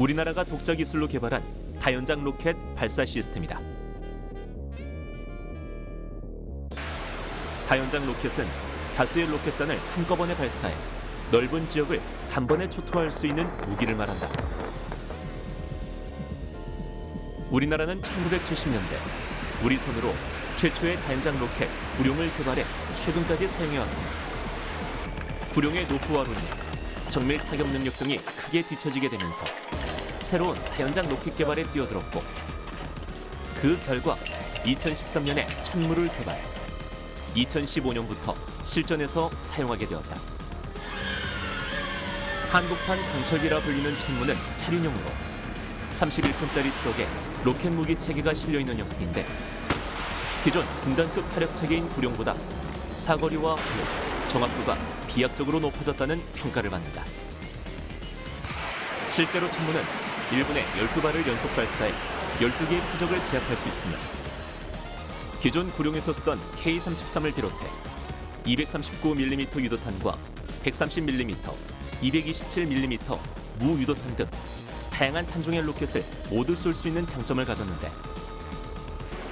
우리나라가 독자 기술로 개발한 다연장 로켓 발사 시스템이다. 다연장 로켓은 다수의 로켓단을 한꺼번에 발사해 넓은 지역을 단번에 초토화할 수 있는 무기를 말한다. 우리나라는 1970년대 우리 손으로 최초의 다연장 로켓 구룡을 개발해 최근까지 사용해왔습니다. 구룡의 노후화로 인해 정밀 타격 능력 등이 크게 뒤처지게 되면서 새로운 다연장 로켓 개발에 뛰어들었고 그 결과 2013년에 천무를 개발 2015년부터 실전에서 사용하게 되었다. 한국판 강철기라 불리는 천무는 차륜형으로 31톤짜리 트럭에 로켓 무기 체계가 실려 있는 형태인데 기존 중단급 화력 체계인 구룡보다 사거리와 화력, 정확도가 비약적으로 높아졌다는 평가를 받는다. 실제로 천무는 1분에 12발을 연속 발사해 12개의 표적을 제압할 수 있으며 기존 구룡에서 쓰던 K-33을 비롯해 239mm 유도탄과 130mm, 227mm 무유도탄 등 다양한 탄종의 로켓을 모두 쏠 수 있는 장점을 가졌는데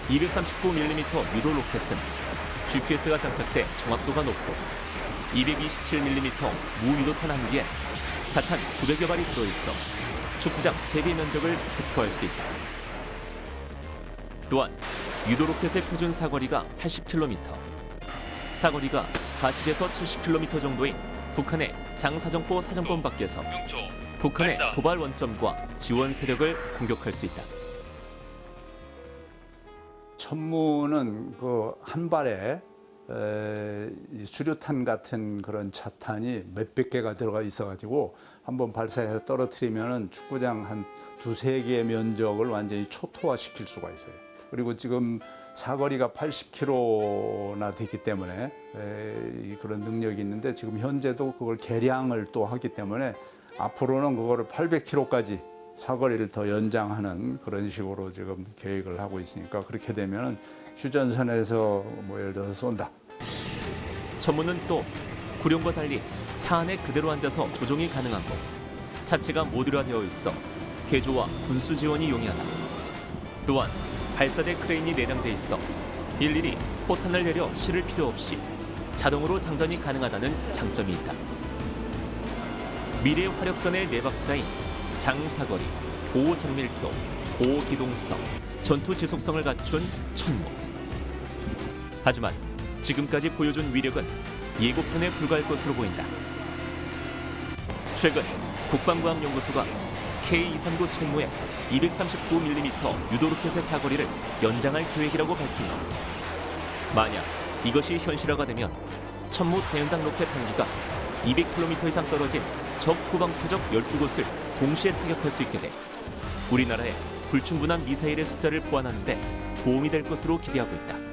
239mm 유도 로켓은 GPS가 장착돼 정확도가 높고 227mm 무유도탄 한 개에 자탄 900여 발이 들어있어 축구장 3개 면적을 초토화할 수 있다. 또한 유도 로켓의 표준 사거리가 80km, 사거리가 40에서 70km 정도인 북한의 장사정포 사정권 밖에서 북한의 도발 원점과 지원 세력을 공격할 수 있다. 천무는 그한 발에 수류탄 같은 그런 자탄이 몇백 개가 들어가 있어가지고 한번 발사해서 떨어뜨리면은 축구장 한 두세 개의 면적을 완전히 초토화시킬 수가 있어요. 그리고 지금 사거리가 80km나 되기 때문에 그런 능력이 있는데 지금 현재도 그걸 개량을 또 하기 때문에 앞으로는 그거를 800km까지 사거리를 더 연장하는 그런 식으로 지금 계획을 하고 있으니까 그렇게 되면은 휴전선에서 뭐 예를 들어서 쏜다. 천무는 또 구룡과 달리 차 안에 그대로 앉아서 조종이 가능하고 차체가 모듈화되어 있어 개조와 군수 지원이 용이하다. 또한 발사대 크레인이 내장돼 있어 일일이 포탄을 내려 실을 필요 없이 자동으로 장전이 가능하다는 장점이 있다. 미래 화력전의 내박자인 장사거리, 고정밀도, 고기동성, 전투 지속성을 갖춘 천무. 하지만 지금까지 보여준 위력은 예고편에 불과할 것으로 보인다. 최근 국방과학연구소가 K239 천무의 239mm 유도로켓의 사거리를 연장할 계획이라고 밝히며 만약 이것이 현실화가 되면 천무 대연장 로켓 한 기가 200km 이상 떨어진 적 후방 표적 12곳을 동시에 타격할 수 있게 돼 우리나라의 불충분한 미사일의 숫자를 보완하는데 도움이 될 것으로 기대하고 있다.